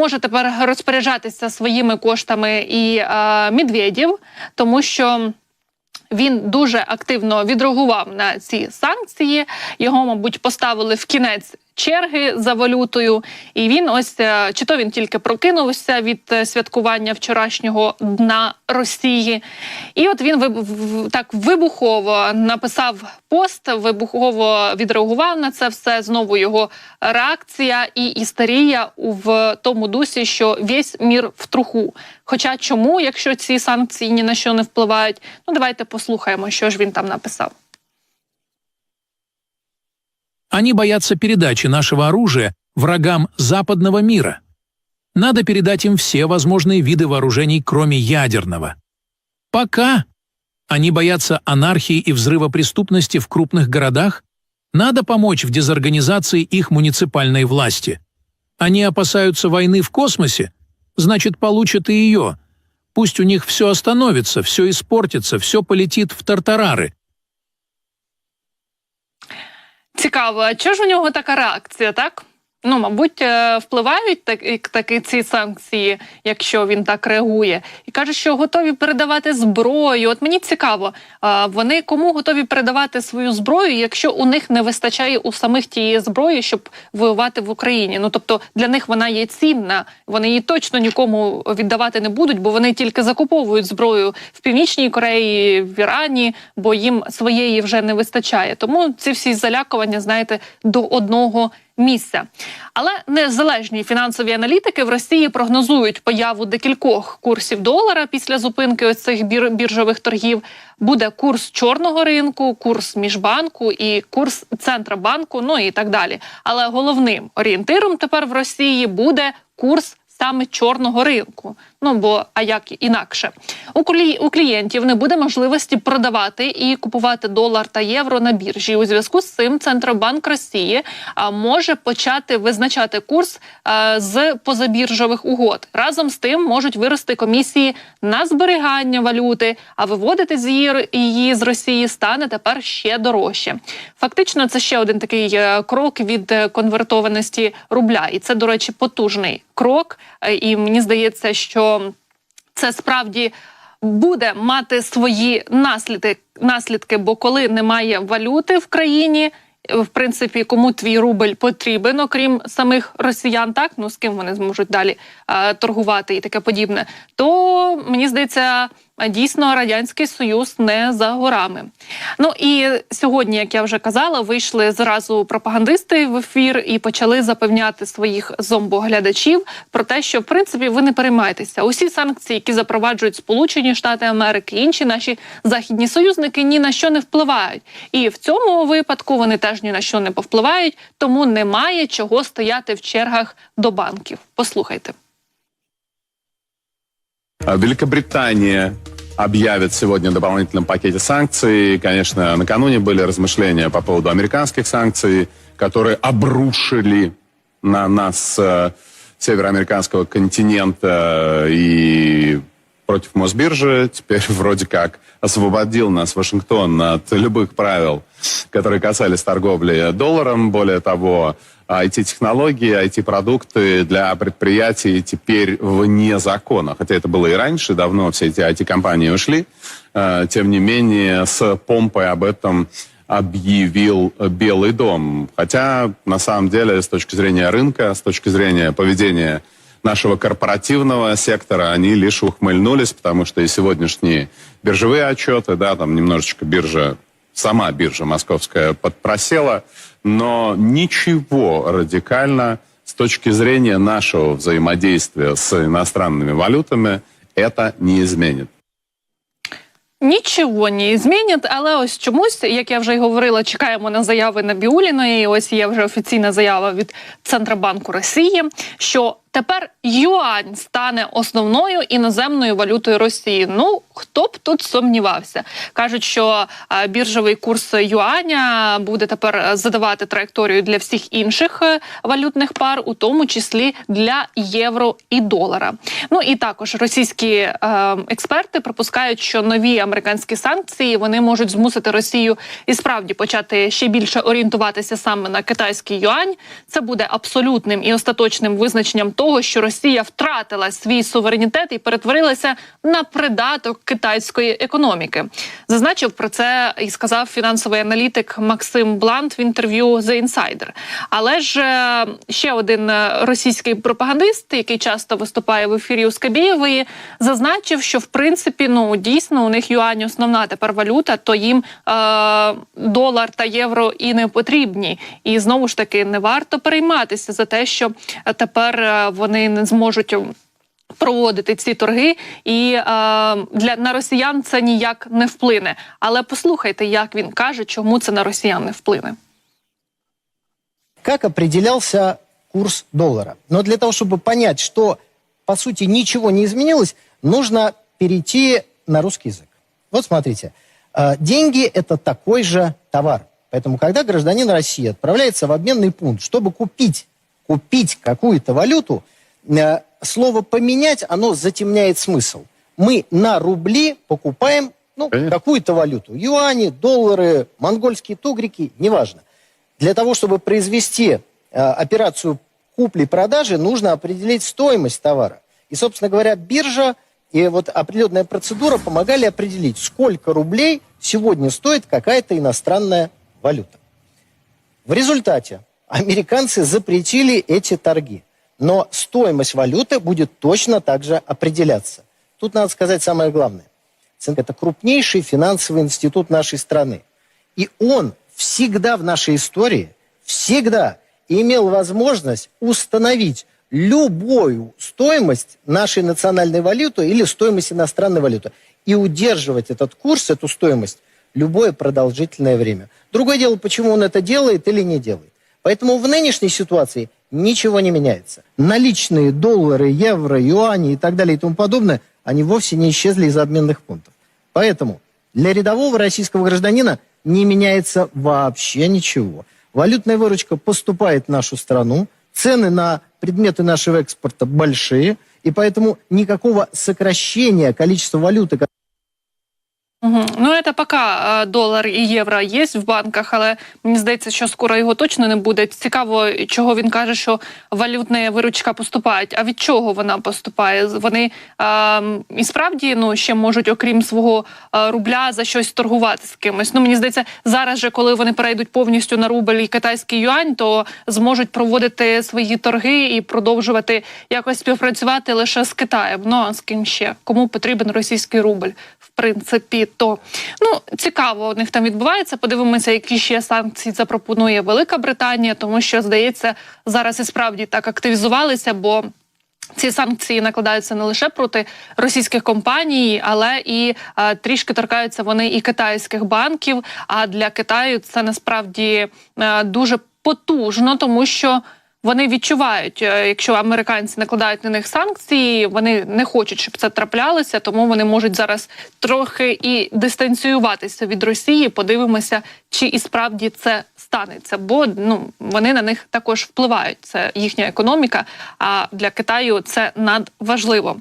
може тепер розпоряджатися своїми коштами і е, Медведєв, тому що. Він дуже активно відреагував на ці санкції. Його, мабуть, поставили в кінець черги за валютою. І він ось е, чи то він тільки прокинувся від е, святкування вчорашнього дна Росії. І от він так вибухово написав пост, вибухово відреагував на це все. Знову його реакція і істерія в тому дусі, що весь мір в труху. Хоча чому, якщо ці санкції ні на що не впливають, ну давайте послухаємо, що ж він там написав. Они боятся передачи нашего оружия врагам западного мира. Надо передать им все возможные виды вооружений, кроме ядерного. Пока они боятся анархии и взрыва преступности в крупных городах, надо помочь в дезорганизации их муниципальной власти. Они опасаются войны в космосе, значит, получат и ее. Пусть у них все остановится, все испортится, все полетит в тартарары, Цікаво, а чого ж у нього така реакція, так? Ну, мабуть, е, впливають так, таки ці санкції, якщо він так реагує, і каже, що готові передавати зброю. От мені цікаво, вони кому готові передавати свою зброю, якщо у них не вистачає у самих тієї зброї, щоб воювати в Україні. Ну тобто для них вона є цінна, вони її точно нікому віддавати не будуть, бо вони тільки закуповують зброю в північній Кореї, в Ірані, бо їм своєї вже не вистачає. Тому ці всі залякування, знаєте, до одного місця. Але незалежні фінансові аналітики в Росії прогнозують появу декількох курсів долара після зупинки ось цих бір- біржових торгів. Буде курс чорного ринку, курс міжбанку і курс центробанку, ну і так далі. Але головним орієнтиром тепер в Росії буде курс саме чорного ринку. Ну бо а як інакше у клі... у клієнтів не буде можливості продавати і купувати долар та євро на біржі. У зв'язку з цим центробанк Росії а, може почати визначати курс а, з позабіржових угод. Разом з тим можуть вирости комісії на зберігання валюти, а виводити з її, її з Росії стане тепер ще дорожче. Фактично, це ще один такий е, крок від е, конвертованості рубля, і це, до речі, потужний крок. Е, І мені здається, що це справді буде мати свої наслідки, наслідки, бо коли немає валюти в країні. В принципі, кому твій рубль потрібен, окрім самих росіян, так ну з ким вони зможуть далі е, торгувати і таке подібне, то мені здається, дійсно радянський союз не за горами. Ну і сьогодні, як я вже казала, вийшли зразу пропагандисти в ефір і почали запевняти своїх зомбоглядачів про те, що в принципі ви не переймайтеся. Усі санкції, які запроваджують Сполучені Штати Америки, інші наші західні союзники ні на що не впливають. І в цьому випадку вони теж ні на що не повпливають, тому немає чого стояти в чергах до банків. Послухайте. А Великобритания объявит сегодня о дополнительном пакете санкций. Конечно, накануне были размышления по поводу американских санкций, которые обрушили на нас э, североамериканского континента и против Мосбиржи. Теперь вроде как освободил нас Вашингтон от любых правил, которые касались торговли долларом. Более того, IT-технологии, IT-продукты для предприятий теперь вне закона. Хотя это было и раньше, давно все эти IT-компании ушли. Э, Тем не менее, с помпой об этом объявил Белый дом. Хотя, на самом деле, с точки зрения рынка, с точки зрения поведения нашего корпоративного сектора, они лишь ухмыльнулись, потому что и сегодняшние биржевые отчеты, да, там немножечко биржа сама биржа московская подпросела, но ничего радикально с точки зрения нашего взаимодействия с иностранными валютами это не изменит. Нічого не змінять, але ось чомусь, як я вже й говорила, чекаємо на заяви Набіуліної. Ось є вже офіційна заява від Центробанку Росії, що тепер юань стане основною іноземною валютою Росії. Ну хто б тут сумнівався? кажуть, що біржовий курс юаня буде тепер задавати траєкторію для всіх інших е, валютних пар, у тому числі для євро і долара. Ну і також російські е, експерти припускають, що нові американські санкції вони можуть змусити Росію і справді почати ще більше орієнтуватися саме на китайський юань. Це буде абсолютним і остаточним визначенням того, що Росія втратила свій суверенітет і перетворилася на придаток китайської економіки. Зазначив про це і сказав фінансовий аналітик Максим Блант в інтерв'ю The Insider. Але ж е, ще один е, російський пропагандист, який часто виступає в ефірі у Скабієвої, зазначив, що в принципі ну дійсно у них юань основна тепер валюта, то їм е, долар та євро і не потрібні. І знову ж таки не варто перейматися за те, що е, тепер вони не зможуть. м, Проводити ці торги, і е, для на росіян це ніяк не вплине. Але послухайте, як він каже, чому це на росіян не вплине. как определялся курс доллара. Но для того, чтобы понять, что, по сути, ничего не изменилось, нужно перейти на русский язык. Вот смотрите, э, деньги – это такой же товар. Поэтому, когда гражданин России отправляется в обменный пункт, чтобы купить, купить какую-то валюту, э, слово «поменять» оно затемняет смысл. Мы на рубли покупаем ну, какую-то валюту. Юани, доллары, монгольские тугрики, неважно. Для того, чтобы произвести э, операцию купли-продажи, нужно определить стоимость товара. И, собственно говоря, биржа и вот определенная процедура помогали определить, сколько рублей сегодня стоит какая-то иностранная валюта. В результате американцы запретили эти торги. Но стоимость валюты будет точно так же определяться. Тут надо сказать самое главное. Центр – Это крупнейший финансовый институт нашей страны. И он всегда в нашей истории, всегда имел возможность установить любую стоимость нашей национальной валюты или стоимость иностранной валюты и удерживать этот курс, эту стоимость любое продолжительное время. Другое дело, почему он это делает или не делает. Поэтому в нынешней ситуации ничего не меняется. Наличные доллары, евро, юани и так далее и тому подобное, они вовсе не исчезли из обменных пунктов. Поэтому для рядового российского гражданина не меняется вообще ничего. Валютная выручка поступает в нашу страну, цены на предметы нашего экспорта большие, и поэтому никакого сокращения количества валюты, Угу. Ну, це поки долар і євро є в банках, але мені здається, що скоро його точно не буде. Цікаво, чого він каже, що валютна виручка поступає. А від чого вона поступає? Вони е, і справді ну ще можуть, окрім свого рубля, за щось торгувати з кимось. Ну мені здається, зараз же, коли вони перейдуть повністю на рубль і китайський юань, то зможуть проводити свої торги і продовжувати якось співпрацювати лише з Китаєм. Ну а з ким ще? Кому потрібен російський рубль? В принципі, то ну цікаво у них там відбувається. Подивимося, які ще санкції запропонує Велика Британія, тому що здається, зараз і справді так активізувалися, бо. Ці санкції накладаються не лише проти російських компаній, але і е, трішки торкаються вони і китайських банків. А для Китаю це насправді е, дуже потужно, тому що вони відчувають, е, якщо американці накладають на них санкції, вони не хочуть, щоб це траплялося, тому вони можуть зараз трохи і дистанціюватися від Росії. Подивимося, чи і справді це станеться, бо ну вони на них також впливають. Це їхня економіка. А для Китаю це надважливо.